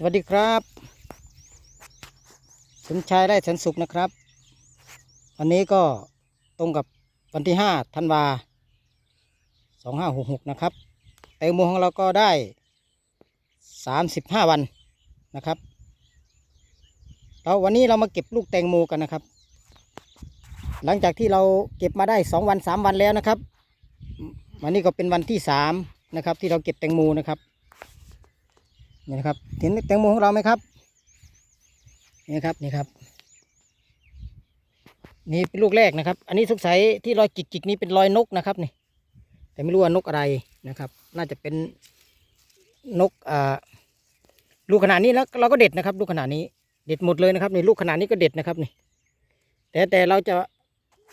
สวัสดีครับ สมชายไร่แสนสุขนะครับ วันนี้ก็ตรงกับวันที่ห้าธันวาสองห้าหกหกนะครับแตงโมของเราก็ได้สามสิบห้าวันนะครับแล้ววันนี้เรามาเก็บลูกแตงโมกันนะครับ หลังจากที่เราเก็บมาได้สองวันสามวันแล้วนะครับ วันนี้ก็เป็นวันที่สามนะครับ ที่เราเก็บแตงโมนะครับ นี่นะครับ เห็นแตงโมของเราไหมครับ นี่ครับ นี่ครับ นี่เป็นลูกแรกนะครับ อันนี้สงสัยที่รอยจิกๆนี้เป็นรอยนกนะครับนี่ แต่ไม่รู้ว่านกอะไรนะครับ น่าจะเป็นนกอ่าลูกขนาดนี้แล้วเราก็เด็ดนะครับ ลูกขนาดนี้ เด็ดหมดเลยนะครับนี่ลูกขนาดนี้ก็เด็ดนะครับนี่ แต่แต่เราจะ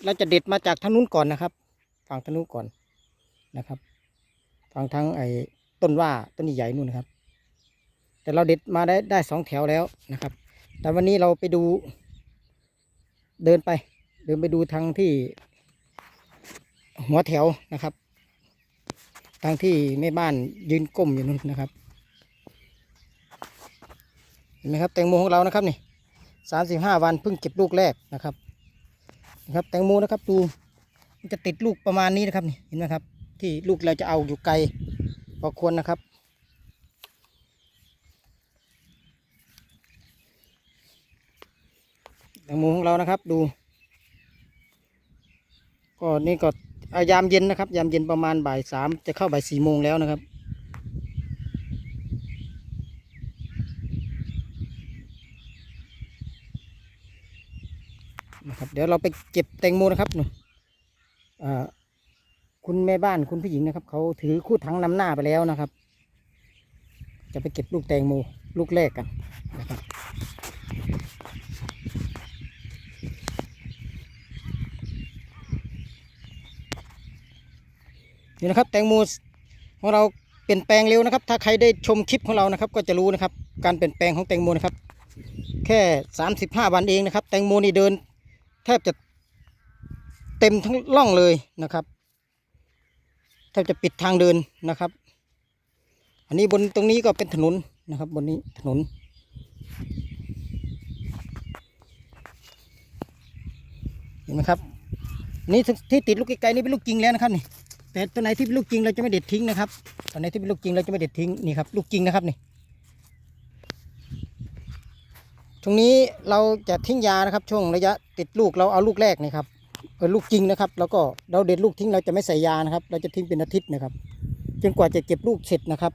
เราจะเด็ดมาจากทางนู้นก่อนนะครับ ฝั่งทางนู้นก่อนนะครับ ฝั่งทางไอ้ต้นว่าต้นใหญ่ๆนู่นนะครับ แต่เราเด็ดมาได้ได้สองแถวแล้วนะครับ แต่วันนี้เราไปดู เดินไป เดินไปดูทางที่ หัวแถวนะครับ ทางที่แม่บ้านยืนก้มอยู่นู่นนะครับ เห็นไหมครับแตงโมของเรานะครับนี่สามสิบห้าวันเพิ่งเก็บลูกแรกนะครับนะครับแตงโมนะครับดูมันจะติดลูกประมาณนี้นะครับนี่เห็นไหมครับ ที่ลูกเราจะเอาอยู่ไกลพอควรนะครับ แตงโมของเรานะครับดู ก็นี่ก็อ่ายามเย็นนะครับ ยามเย็นประมาณบ่ายสามจะเข้าบ่ายสี่โมงแล้วนะครับ นะครับ เดี๋ยวเราไปเก็บแตงโมนะครับหนูคุณแม่บ้านคุณผู้หญิงนะครับ เขาถือคู่ถังนำหน้าไปแล้วนะครับ จะไปเก็บลูกแตงโมลูกแรกกันนะครับ นี่นะครับ แตงโมของเราเปลี่ยนแปลงเร็วนะครับ ถ้าใครได้ชมคลิปของเรานะครับ ก็จะรู้นะครับ การเปลี่ยนแปลงของแตงโมนะครับ แค่สามสิบห้าวันเองนะครับ แตงโมนี่เดิน แทบจะเต็มทั้งร่องเลยนะครับแทบจะปิดทางเดินนะครับ อันนี้บนตรงนี้ก็เป็นถนนนะครับ บนนี้ถนนเห็นไหมครับ นี่ที่ติดลูกไกลๆนี่เป็นลูกจริงแล้วนะครับนี่ แต่ตัวไหนที่เป็นลูกจริงเราจะไม่เด็ดทิ้งนะครับตัวไหนที่เป็นลูกจริงเราจะไม่เด็ดทิ้งนี่ครับลูกจริงนะครับนี่ ตรงนี้เราจะทิ้งยานะครับ ช่วงระยะติดลูกเราเอาลูกแรกนี่ครับเออลูกจริงนะครับ แล้วก็เราเด็ดลูกทิ้งเราจะไม่ใส่ยานะครับ เราจะทิ้งเป็นอาทิตย์นะครับจนกว่าจะเก็บลูกเสร็จนะครับ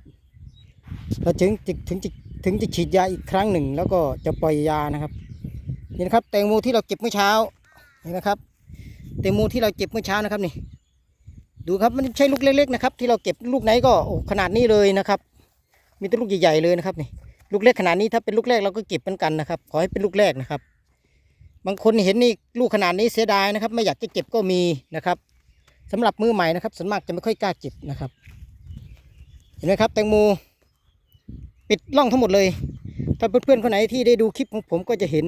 เราถึงจะถึงจะถึงจะฉีดยาอีกครั้งหนึ่ง แล้วก็จะปล่อยยานะครับนี่นะครับแตงโมที่เราเก็บเมื่อเช้านี่นะครับแตงโมที่เราเก็บเมื่อเช้านะครับนี่ ดูครับมันไม่ใช่ลูกเล็กๆนะครับ ที่เราเก็บลูกไหนก็ขนาดนี้เลยนะครับ มีแต่ลูกใหญ่ๆเลยนะครับนี่ลูกเล็กขนาดนี้ถ้าเป็นลูกแรกเราก็เก็บเหมือนกันนะครับ ขอให้เป็นลูกแรกนะครับ บางคนเห็นนี่ลูกขนาดนี้เสียดายนะครับ ไม่อยากจะเก็บก็มีนะครับสำหรับมือใหม่นะครับส่วนมากจะไม่ค่อยกล้าเก็บนะครับ เห็นไหมครับแตงโมปิดร่องทั้งหมดเลย ถ้าเพื่อนๆคนไหนที่ได้ดูคลิปของผมก็จะเห็น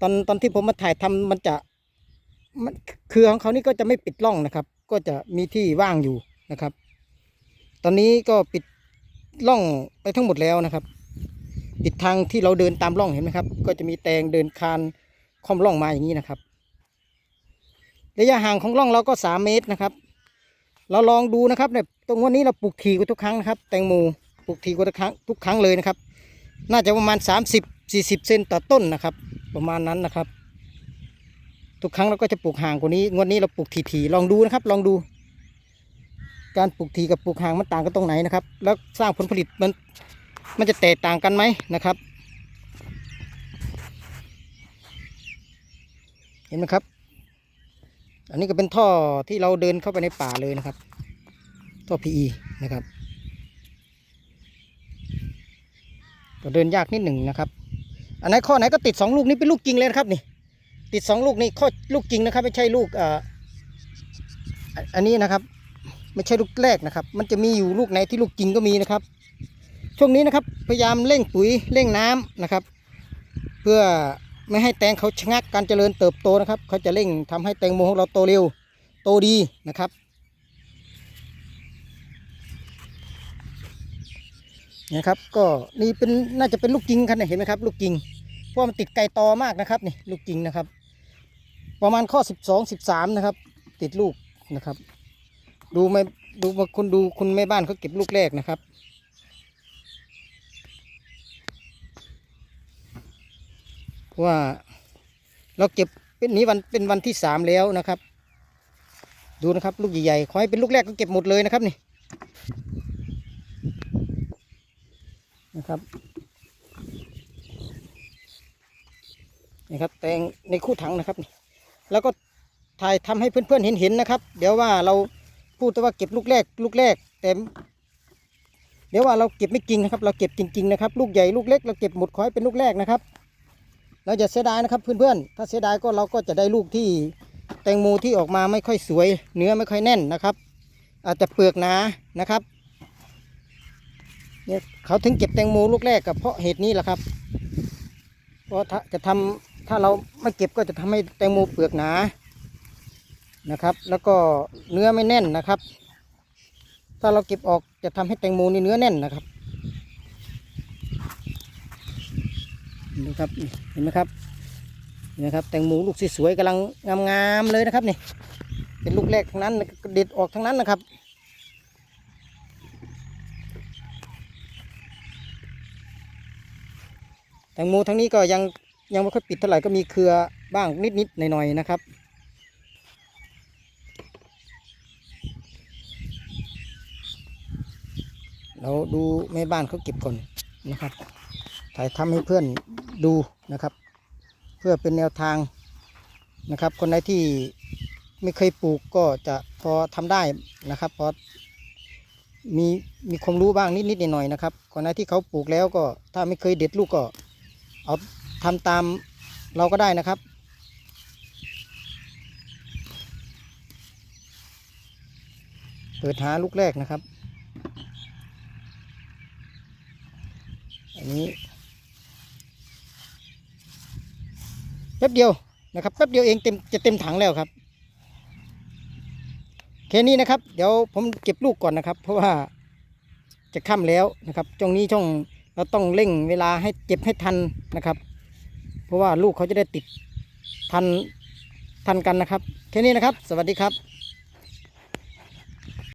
ตอนตอนที่ผมมาถ่ายทำมันจะมันคือของเขานี่ก็จะไม่ปิดร่องนะครับ ก็จะมีที่ว่างอยู่นะครับ ตอนนี้ก็ปิดร่องไปทั้งหมดแล้วนะครับ ปิดทางที่เราเดินตามร่องเห็นไหมครับ ก็จะมีแตงเดินคานค่อมร่องมาอย่างนี้นะครับ ระยะห่างของร่องเราก็สามเมตรนะครับ เราลองดูนะครับเนี่ยตรงวันนี้เราปลูกทีกว่าทุกครั้งนะครับ แตงโมปลูกทีกว่าทุกครั้งทุกครั้งเลยนะครับ น่าจะประมาณ 30 40 เซนต่อต้นนะครับ ประมาณนั้นนะครับ ทุกครั้งเราก็จะปลูกห่างกว่านี้ งวดนี้เราปลูกทีๆลองดูนะครับ ลองดู การปลูกทีกับปลูกห่างมันต่างกันตรงไหนนะครับ แล้วสร้างผลผลิตมันมันจะแตกต่างกันไหมนะครับ เห็นไหมครับ อันนี้ก็เป็นท่อที่เราเดินเข้าไปในป่าเลยนะครับ ท่อ PE นะครับก็เดินยากนิดหนึ่งนะครับ อันไหนข้อไหนก็ติดสองลูกนี้เป็นลูกจริงเลยนะครับนี่ ติดสองลูกนี่ข้อลูกจริงนะครับ ไม่ใช่ลูกออันนี้นะครับ ไม่ใช่ลูกแรกนะครับ มันจะมีอยู่ลูกไหนที่ลูกจริงก็มีนะครับ ช่วงนี้นะครับพยายามเร่งปุ๋ยเร่งน้ำนะครับ เพื่อไม่ให้แตงเขาชะงักการเจริญเติบโตนะครับ เขาจะเร่งทำให้แตงโมของเราโตเร็วโตดีนะครับนะครับก็นี่เป็นน่าจะเป็นลูกจริงครับเห็นไหมครับ ลูกจริงเพราะมันติดไกลตอมากนะครับนี่ลูกจริงนะครับ ประมาณข้อสิบสองสิบสามนะครับ ติดลูกนะครับ ดูไม่ดูมาคุณดูคุณแม่บ้านเขาเก็บลูกแรกนะครับ ว่าเราเก็บเป็นนี้วันเป็นวันที่สามแล้วนะครับ ดูนะครับลูกใหญ่ๆขอให้เป็นลูกแรกก็เก็บหมดเลยนะครับนี่นะครับนี่ครับแตงในคู่ถังนะครับนี่ แล้วก็ถ่ายทำให้เพื่อนๆเห็นๆนะครับ เดี๋ยวว่าเราพูดแต่ว่าเก็บลูกแรก ลูกแรก แต่ เดี๋ยวว่าเราเก็บไม่จริงนะครับ เราเก็บจริง ๆ นะครับ ลูกใหญ่ลูกเล็กเราเก็บหมดขอให้เป็นลูกแรกนะครับ เราจะเสียดายนะครับเพื่อนๆถ้าเสียดายก็เราก็จะได้ลูกที่แตงโมที่ออกมาไม่ค่อยสวย เนื้อไม่ค่อยแน่นนะครับ อาจจะเปลือกหนานะครับเนี่ยเขาถึงเก็บแตงโมลูกแรกกับเพราะเหตุนี้แหละครับเพราะจะทำ ถ้าเราไม่เก็บก็จะทำให้แตงโมเปลือกหนานะครับ แล้วก็เนื้อไม่แน่นนะครับ ถ้าเราเก็บออกจะทำให้แตงโมนี่เนื้อแน่นนะครับดูครับเห็นไหมครับนี่นะครับแตงโมลูกสวยๆกำลังงามๆเลยนะครับนี่เป็นลูกแรกทั้งนั้นเด็ดออกทั้งนั้นนะครับแตงโมทั้งนี้ก็ยัง ยังไม่ค่อยปิดเท่าไหร่ก็มีเครือบ้างนิดๆหน่อยๆนะครับ เราดูแม่บ้านเขาเก็บก่อนนะครับ ถ่ายทำให้เพื่อนดูนะครับ เพื่อเป็นแนวทางนะครับ คนไหนที่ไม่เคยปลูกก็จะพอทำได้นะครับพอมีมีความรู้บ้างนิดๆหน่อยๆนะครับคนไหนที่เขาปลูกแล้วก็ถ้าไม่เคยเด็ดลูกก็เอา ทำตามเราก็ได้นะครับ เปิดหาลูกแรกนะครับ อันนี้แป๊บเดียวนะครับแป๊บเดียวเองเต็มจะเต็มถังแล้วครับแค่นี้นะครับ เดี๋ยวผมเก็บลูกก่อนนะครับ เพราะว่าจะค่ำแล้วนะครับช่วงนี้ช่องเราต้องเร่งเวลาให้เก็บให้ทันนะครับ เพราะว่าลูกเขาจะได้ติดทันทันกันนะครับ แค่นี้นะครับ สวัสดีครับ